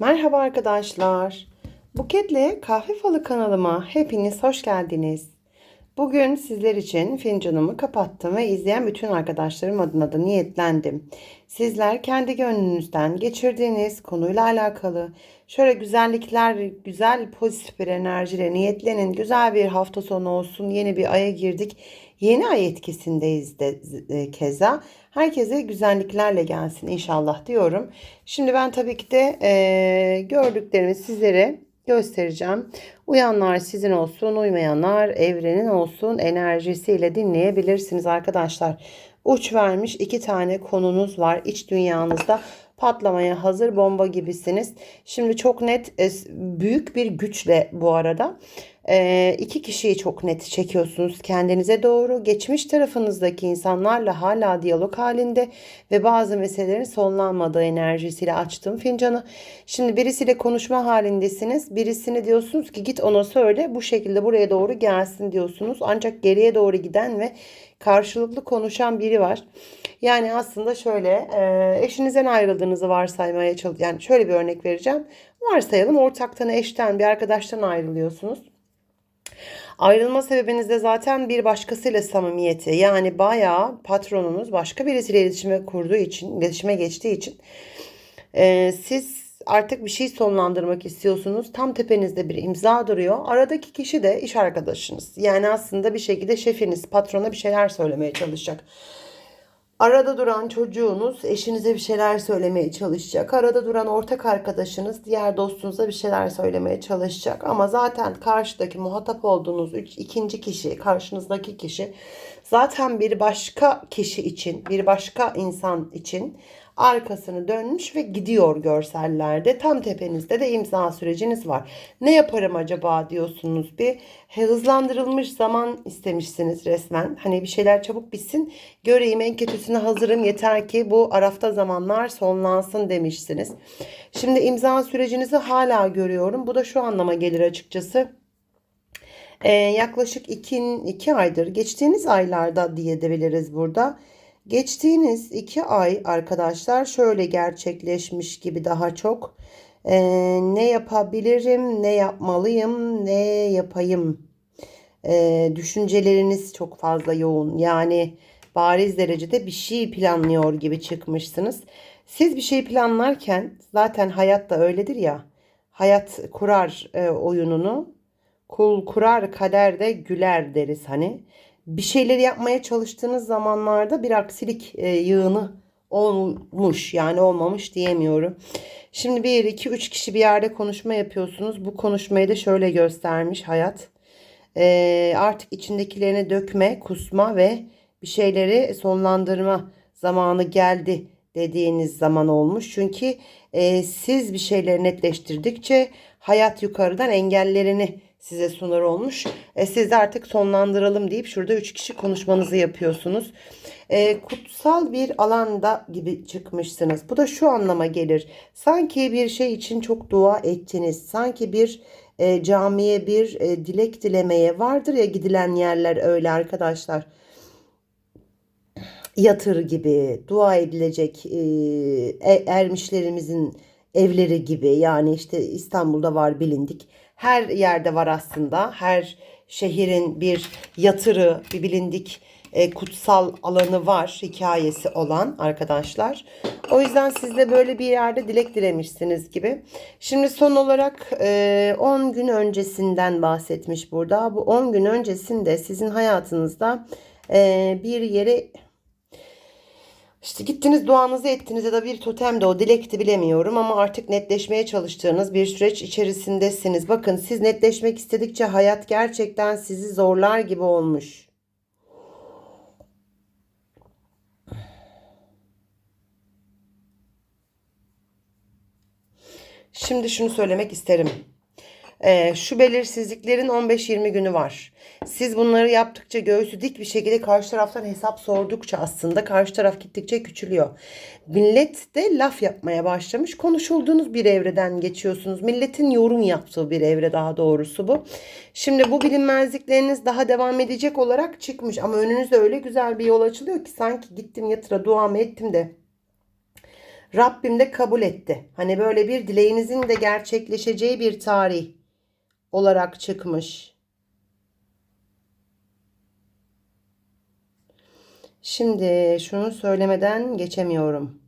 Merhaba arkadaşlar. Buketle Kahve Falı kanalıma hepiniz hoş geldiniz. Bugün sizler için fincanımı kapattım ve izleyen bütün arkadaşlarım adına da niyetlendim. Sizler kendi gönlünüzden geçirdiğiniz konuyla alakalı şöyle güzellikler, güzel pozitif bir enerjiyle niyetlenin. Güzel bir hafta sonu olsun. Yeni bir aya girdik. Yeni ay etkisindeyiz de e, keza. Herkese güzelliklerle gelsin inşallah diyorum. Şimdi ben tabii ki de e, gördüklerimi sizlere göstereceğim. Uyanlar sizin olsun, uymayanlar evrenin olsun enerjisiyle dinleyebilirsiniz arkadaşlar. Uç vermiş iki tane konunuz var iç dünyanızda patlamaya hazır bomba gibisiniz. Şimdi çok net e, büyük bir güçle bu arada e, iki kişiyi çok net çekiyorsunuz kendinize doğru. Geçmiş tarafınızdaki insanlarla hala diyalog halinde ve bazı meselelerin sonlanmadığı enerjisiyle açtım fincanı. Şimdi birisiyle konuşma halindesiniz. Birisini diyorsunuz ki git ona söyle bu şekilde buraya doğru gelsin diyorsunuz. Ancak geriye doğru giden ve karşılıklı konuşan biri var. Yani aslında şöyle eşinizden ayrıldığınızı varsaymaya çalış yani şöyle bir örnek vereceğim. Varsayalım ortaktan eşten bir arkadaştan ayrılıyorsunuz. Ayrılma sebebiniz de zaten bir başkasıyla samimiyeti. Yani bayağı patronunuz başka birisiyle iletişime kurduğu için, iletişime geçtiği için e, siz artık bir şey sonlandırmak istiyorsunuz. Tam tepenizde bir imza duruyor. Aradaki kişi de iş arkadaşınız. Yani aslında bir şekilde şefiniz, patrona bir şeyler söylemeye çalışacak. Arada duran çocuğunuz eşinize bir şeyler söylemeye çalışacak. Arada duran ortak arkadaşınız diğer dostunuza bir şeyler söylemeye çalışacak. Ama zaten karşıdaki muhatap olduğunuz üç, ikinci kişi, karşınızdaki kişi zaten bir başka kişi için, bir başka insan için arkasını dönmüş ve gidiyor görsellerde. Tam tepenizde de imza süreciniz var. Ne yaparım acaba diyorsunuz bir hızlandırılmış zaman istemişsiniz resmen. Hani bir şeyler çabuk bitsin. Göreyim en kötüsüne hazırım yeter ki bu arafta zamanlar sonlansın demişsiniz. Şimdi imza sürecinizi hala görüyorum. Bu da şu anlama gelir açıkçası. Ee, yaklaşık 2 iki aydır geçtiğiniz aylarda diyebiliriz burada Geçtiğiniz iki ay arkadaşlar şöyle gerçekleşmiş gibi daha çok. Ee, ne yapabilirim, ne yapmalıyım, ne yapayım ee, düşünceleriniz çok fazla yoğun. Yani bariz derecede bir şey planlıyor gibi çıkmışsınız. Siz bir şey planlarken zaten hayat da öyledir ya. Hayat kurar e, oyununu. Kul kurar kader de güler deriz hani bir şeyleri yapmaya çalıştığınız zamanlarda bir aksilik e, yığını olmuş yani olmamış diyemiyorum. Şimdi bir iki üç kişi bir yerde konuşma yapıyorsunuz. Bu konuşmayı da şöyle göstermiş hayat. E, artık içindekilerini dökme, kusma ve bir şeyleri sonlandırma zamanı geldi dediğiniz zaman olmuş. Çünkü e, siz bir şeyleri netleştirdikçe hayat yukarıdan engellerini size sunar olmuş. E, siz de artık sonlandıralım deyip şurada 3 kişi konuşmanızı yapıyorsunuz. E, kutsal bir alanda gibi çıkmışsınız. Bu da şu anlama gelir. Sanki bir şey için çok dua ettiniz. Sanki bir e, camiye bir e, dilek dilemeye vardır ya gidilen yerler öyle arkadaşlar. Yatır gibi dua edilecek e, e ermişlerimizin evleri gibi yani işte İstanbul'da var bilindik her yerde var aslında. Her şehrin bir yatırı, bir bilindik e, kutsal alanı var hikayesi olan arkadaşlar. O yüzden siz de böyle bir yerde dilek dilemişsiniz gibi. Şimdi son olarak e, 10 gün öncesinden bahsetmiş burada. Bu 10 gün öncesinde sizin hayatınızda e, bir yere işte gittiniz duanızı ettiniz ya da bir totem de o dilekti bilemiyorum ama artık netleşmeye çalıştığınız bir süreç içerisindesiniz. Bakın siz netleşmek istedikçe hayat gerçekten sizi zorlar gibi olmuş. Şimdi şunu söylemek isterim. Ee, şu belirsizliklerin 15-20 günü var. Siz bunları yaptıkça göğsü dik bir şekilde karşı taraftan hesap sordukça aslında karşı taraf gittikçe küçülüyor. Millet de laf yapmaya başlamış. Konuşulduğunuz bir evreden geçiyorsunuz. Milletin yorum yaptığı bir evre daha doğrusu bu. Şimdi bu bilinmezlikleriniz daha devam edecek olarak çıkmış. Ama önünüzde öyle güzel bir yol açılıyor ki sanki gittim yatıra duamı ettim de Rabbim de kabul etti. Hani böyle bir dileğinizin de gerçekleşeceği bir tarih olarak çıkmış. Şimdi şunu söylemeden geçemiyorum.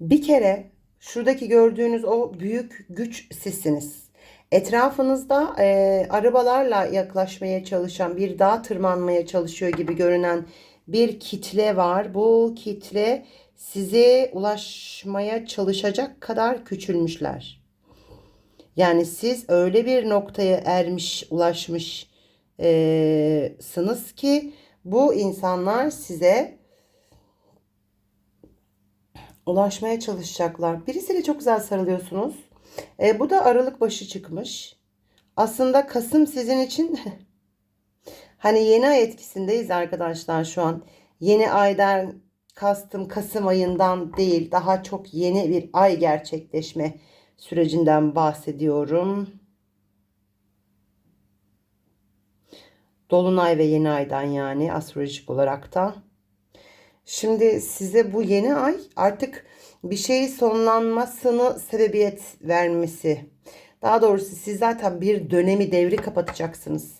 Bir kere şuradaki gördüğünüz o büyük güç sizsiniz. Etrafınızda e, arabalarla yaklaşmaya çalışan, bir dağ tırmanmaya çalışıyor gibi görünen bir kitle var. Bu kitle size ulaşmaya çalışacak kadar küçülmüşler. Yani siz öyle bir noktaya ermiş, ulaşmışsınız ki bu insanlar size ulaşmaya çalışacaklar. Birisiyle çok güzel sarılıyorsunuz. E, bu da Aralık başı çıkmış. Aslında Kasım sizin için hani yeni ay etkisindeyiz arkadaşlar şu an. Yeni aydan kastım Kasım ayından değil daha çok yeni bir ay gerçekleşme sürecinden bahsediyorum. Dolunay ve yeni aydan yani astrolojik olarak da. Şimdi size bu yeni ay artık bir şeyi sonlanmasını sebebiyet vermesi. Daha doğrusu siz zaten bir dönemi devri kapatacaksınız.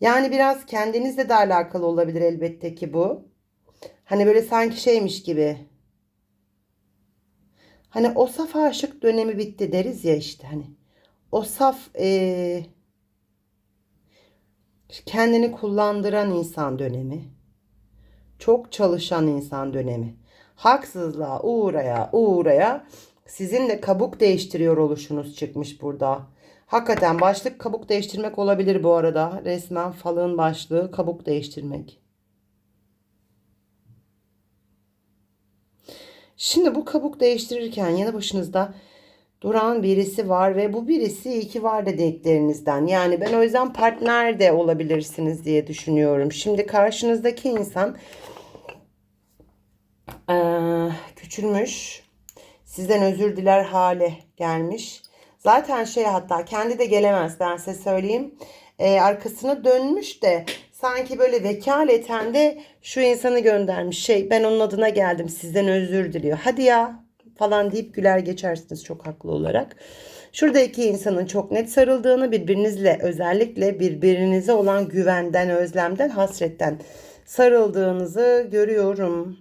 Yani biraz kendinizle de alakalı olabilir elbette ki bu. Hani böyle sanki şeymiş gibi. Hani o saf aşık dönemi bitti deriz ya işte hani. O saf ee, kendini kullandıran insan dönemi. Çok çalışan insan dönemi. Haksızlığa uğraya uğraya sizin de kabuk değiştiriyor oluşunuz çıkmış burada. Hakikaten başlık kabuk değiştirmek olabilir bu arada. Resmen falın başlığı kabuk değiştirmek. Şimdi bu kabuk değiştirirken yanı başınızda duran birisi var ve bu birisi iyi ki var dediklerinizden. Yani ben o yüzden partner de olabilirsiniz diye düşünüyorum. Şimdi karşınızdaki insan küçülmüş. Sizden özür diler hale gelmiş. Zaten şey hatta kendi de gelemez ben size söyleyeyim. Ee, arkasını dönmüş de sanki böyle vekaleten de şu insanı göndermiş. Şey ben onun adına geldim sizden özür diliyor. Hadi ya falan deyip güler geçersiniz çok haklı olarak. Şurada iki insanın çok net sarıldığını birbirinizle özellikle birbirinize olan güvenden, özlemden, hasretten sarıldığınızı görüyorum.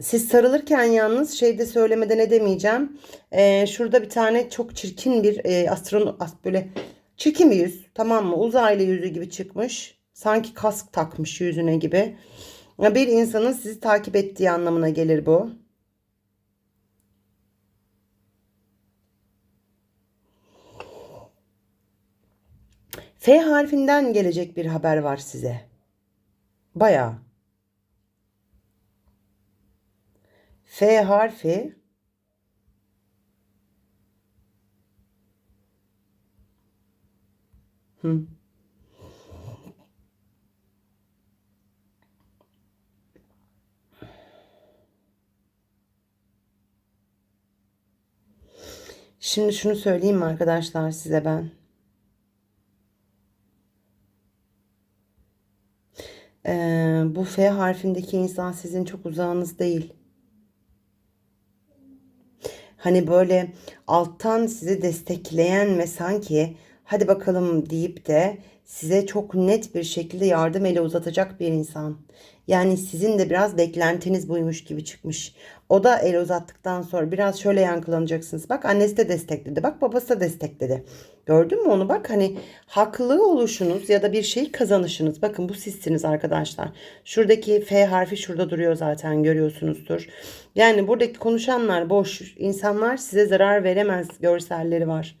Siz sarılırken yalnız şeyde söylemeden edemeyeceğim. Ee, şurada bir tane çok çirkin bir e, astron böyle bir yüz tamam mı? Uzaylı yüzü gibi çıkmış. Sanki kask takmış yüzüne gibi. Bir insanın sizi takip ettiği anlamına gelir bu. F harfinden gelecek bir haber var size. Bayağı. F harfi Şimdi şunu söyleyeyim mi arkadaşlar size ben? Ee, bu F harfindeki insan sizin çok uzağınız değil. Hani böyle alttan sizi destekleyen ve sanki hadi bakalım deyip de size çok net bir şekilde yardım eli uzatacak bir insan. Yani sizin de biraz beklentiniz buymuş gibi çıkmış. O da el uzattıktan sonra biraz şöyle yankılanacaksınız. Bak annesi de destekledi. Bak babası da destekledi. Gördün mü onu bak hani haklı oluşunuz ya da bir şey kazanışınız. Bakın bu sizsiniz arkadaşlar. Şuradaki F harfi şurada duruyor zaten görüyorsunuzdur. Yani buradaki konuşanlar boş insanlar size zarar veremez görselleri var.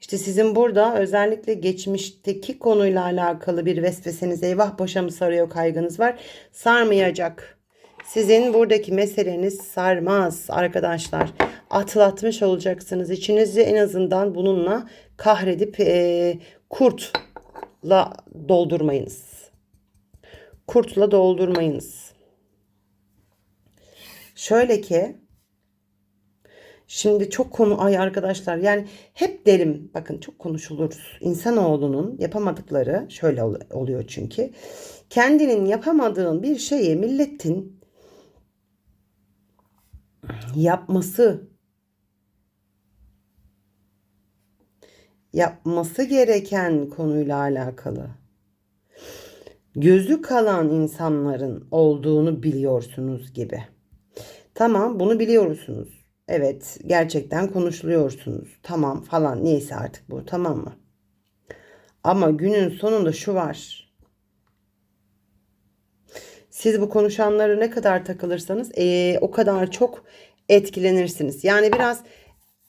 İşte sizin burada özellikle geçmişteki konuyla alakalı bir vesveseniz eyvah başa mı sarıyor kaygınız var. Sarmayacak. Sizin buradaki meseleniz sarmaz arkadaşlar. Atlatmış olacaksınız. İçinizi en azından bununla kahredip e, kurtla doldurmayınız. Kurtla doldurmayınız. Şöyle ki Şimdi çok konu ay arkadaşlar yani hep derim bakın çok konuşulur. İnsanoğlunun yapamadıkları şöyle oluyor çünkü. kendinin yapamadığın bir şeyi milletin yapması yapması gereken konuyla alakalı gözü kalan insanların olduğunu biliyorsunuz gibi. Tamam bunu biliyorsunuz. Evet gerçekten konuşuluyorsunuz. Tamam falan neyse artık bu tamam mı? Ama günün sonunda şu var. Siz bu konuşanlara ne kadar takılırsanız eee, o kadar çok etkilenirsiniz. Yani biraz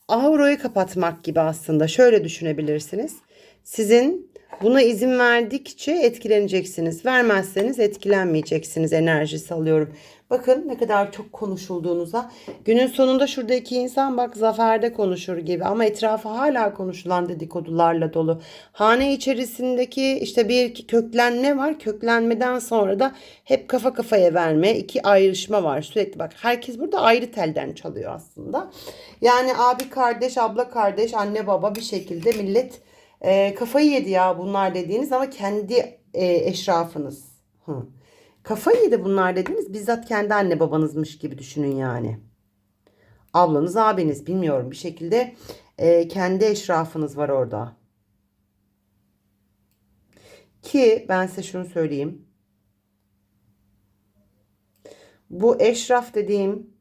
avroyu kapatmak gibi aslında şöyle düşünebilirsiniz. Sizin buna izin verdikçe etkileneceksiniz. Vermezseniz etkilenmeyeceksiniz enerjisi alıyorum. Bakın ne kadar çok konuşulduğunuza. Günün sonunda şuradaki insan bak zaferde konuşur gibi ama etrafı hala konuşulan dedikodularla dolu. Hane içerisindeki işte bir köklenme var. Köklenmeden sonra da hep kafa kafaya verme, iki ayrışma var. Sürekli bak herkes burada ayrı telden çalıyor aslında. Yani abi kardeş, abla kardeş, anne baba bir şekilde millet e, kafayı yedi ya bunlar dediğiniz ama kendi e, eşrafınız. Hı. Kafayı yedi bunlar dediğiniz bizzat kendi anne babanızmış gibi düşünün yani. Ablanız abiniz bilmiyorum bir şekilde e, kendi eşrafınız var orada. Ki ben size şunu söyleyeyim. Bu eşraf dediğim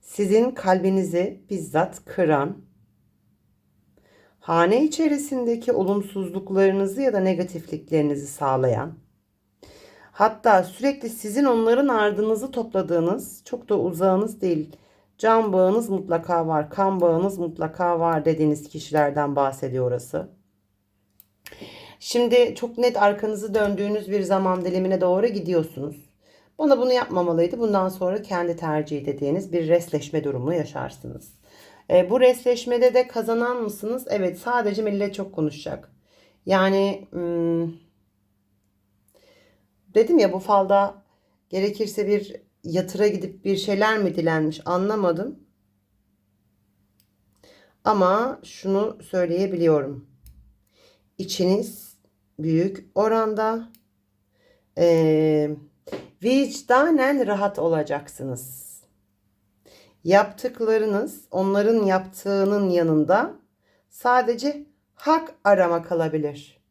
sizin kalbinizi bizzat kıran, hane içerisindeki olumsuzluklarınızı ya da negatifliklerinizi sağlayan, hatta sürekli sizin onların ardınızı topladığınız, çok da uzağınız değil, can bağınız mutlaka var, kan bağınız mutlaka var dediğiniz kişilerden bahsediyor orası. Şimdi çok net arkanızı döndüğünüz bir zaman dilimine doğru gidiyorsunuz. Bana bunu yapmamalıydı. Bundan sonra kendi tercihi dediğiniz bir resleşme durumu yaşarsınız. E, bu resleşmede de kazanan mısınız? Evet sadece millet çok konuşacak. Yani hmm, dedim ya bu falda gerekirse bir yatıra gidip bir şeyler mi dilenmiş anlamadım. Ama şunu söyleyebiliyorum. İçiniz büyük oranda e, vicdanen rahat olacaksınız. Yaptıklarınız onların yaptığının yanında sadece hak arama kalabilir.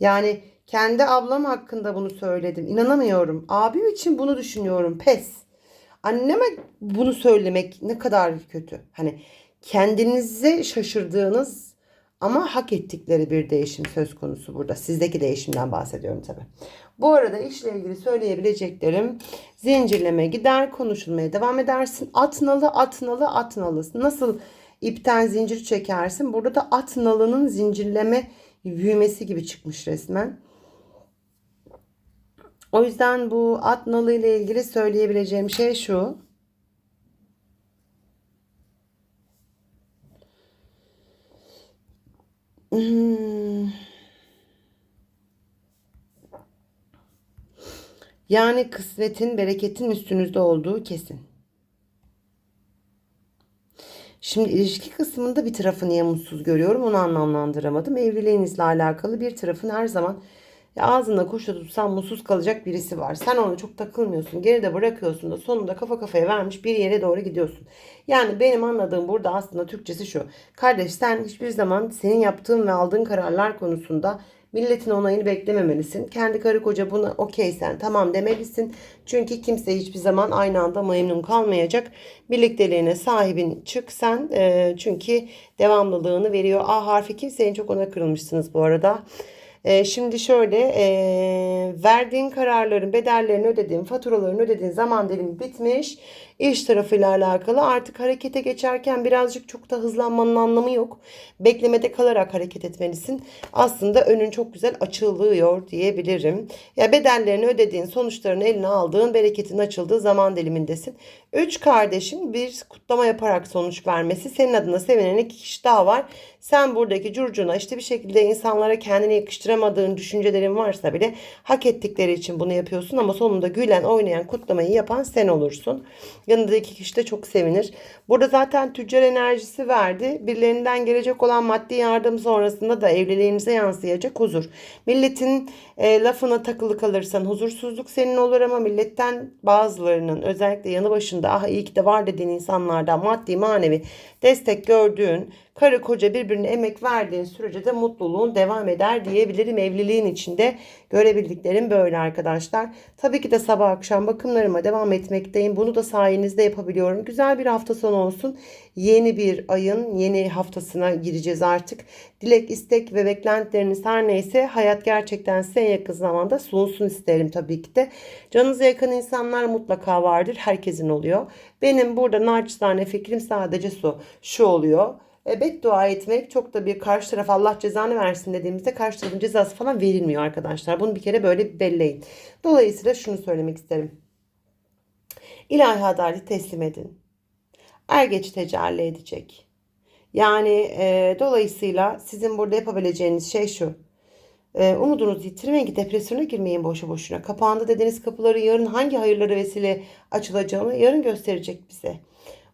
Yani kendi ablam hakkında bunu söyledim. İnanamıyorum. Abim için bunu düşünüyorum. Pes. Anneme bunu söylemek ne kadar kötü. Hani kendinize şaşırdığınız ama hak ettikleri bir değişim söz konusu burada. Sizdeki değişimden bahsediyorum tabii. Bu arada işle ilgili söyleyebileceklerim zincirleme gider konuşulmaya devam edersin. Atnalı atnalı atnalı. Nasıl ipten zincir çekersin? Burada da atnalının zincirleme büyümesi gibi çıkmış resmen. O yüzden bu atnalı ile ilgili söyleyebileceğim şey şu. Hmm. Yani kısmetin, bereketin üstünüzde olduğu kesin. Şimdi ilişki kısmında bir tarafı niye mutsuz görüyorum onu anlamlandıramadım. Evliliğinizle alakalı bir tarafın her zaman ya ağzında kuşla tutsan mutsuz kalacak birisi var. Sen ona çok takılmıyorsun. Geride bırakıyorsun da sonunda kafa kafaya vermiş bir yere doğru gidiyorsun. Yani benim anladığım burada aslında Türkçesi şu. Kardeş sen hiçbir zaman senin yaptığın ve aldığın kararlar konusunda Milletin onayını beklememelisin. Kendi karı koca buna okey sen tamam demelisin. Çünkü kimse hiçbir zaman aynı anda memnun kalmayacak. Birlikteliğine sahibin çık sen. E, çünkü devamlılığını veriyor. A harfi kimseyin çok ona kırılmışsınız bu arada. E, şimdi şöyle e, verdiğin kararların bedellerini ödediğin, faturalarını ödediğin zaman dilimi bitmiş. İş tarafıyla alakalı artık harekete geçerken birazcık çok da hızlanmanın anlamı yok. Beklemede kalarak hareket etmelisin. Aslında önün çok güzel açılıyor diyebilirim. Ya bedellerini ödediğin, sonuçlarını eline aldığın, bereketin açıldığı zaman dilimindesin. Üç kardeşin bir kutlama yaparak sonuç vermesi. Senin adına sevinen iki kişi daha var. Sen buradaki curcuna işte bir şekilde insanlara kendini yakıştıramadığın düşüncelerin varsa bile hak ettikleri için bunu yapıyorsun ama sonunda gülen, oynayan, kutlamayı yapan sen olursun. Yanındaki kişi de çok sevinir. Burada zaten tüccar enerjisi verdi. Birilerinden gelecek olan maddi yardım sonrasında da evliliğimize yansıyacak huzur. Milletin e, lafına takılı kalırsan huzursuzluk senin olur ama milletten bazılarının özellikle yanı başında ah iyi ki de var dediğin insanlardan maddi manevi destek gördüğün karı koca birbirine emek verdiğin sürece de mutluluğun devam eder diyebilirim. Evliliğin içinde görebildiklerim böyle arkadaşlar. Tabii ki de sabah akşam bakımlarıma devam etmekteyim. Bunu da sayenizde yapabiliyorum. Güzel bir hafta sonu olsun. Yeni bir ayın yeni haftasına gireceğiz artık. Dilek, istek ve beklentileriniz her neyse hayat gerçekten size yakın zamanda sunsun isterim tabii ki de. Canınıza yakın insanlar mutlaka vardır. Herkesin oluyor. Benim burada naçizane fikrim sadece su. Şu oluyor. E, beddua etmek çok da bir karşı taraf Allah cezanı versin dediğimizde karşı tarafın cezası falan verilmiyor arkadaşlar. Bunu bir kere böyle belleyin. Dolayısıyla şunu söylemek isterim. İlahi adaleti teslim edin. Er geç tecelli edecek. Yani e, dolayısıyla sizin burada yapabileceğiniz şey şu. E, umudunuzu yitirmeyin ki depresyona girmeyin boşu boşuna. Kapağında dediğiniz kapıları yarın hangi hayırlara vesile açılacağını yarın gösterecek bize.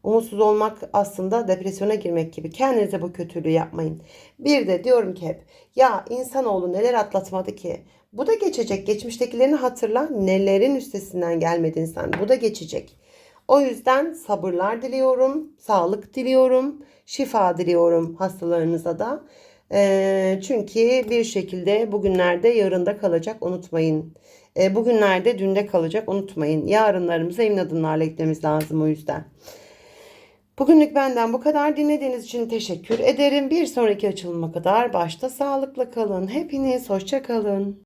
Umutsuz olmak aslında depresyona girmek gibi. Kendinize bu kötülüğü yapmayın. Bir de diyorum ki hep ya insanoğlu neler atlatmadı ki? Bu da geçecek. Geçmiştekilerini hatırla. Nelerin üstesinden gelmedin sen. Bu da geçecek. O yüzden sabırlar diliyorum. Sağlık diliyorum. Şifa diliyorum hastalarınıza da. Ee, çünkü bir şekilde bugünlerde yarında kalacak unutmayın. Ee, bugünlerde dünde kalacak unutmayın. Yarınlarımıza emin adımlarla gitmemiz lazım o yüzden. Bugünlük benden bu kadar. Dinlediğiniz için teşekkür ederim. Bir sonraki açılıma kadar başta sağlıkla kalın. Hepiniz hoşça kalın.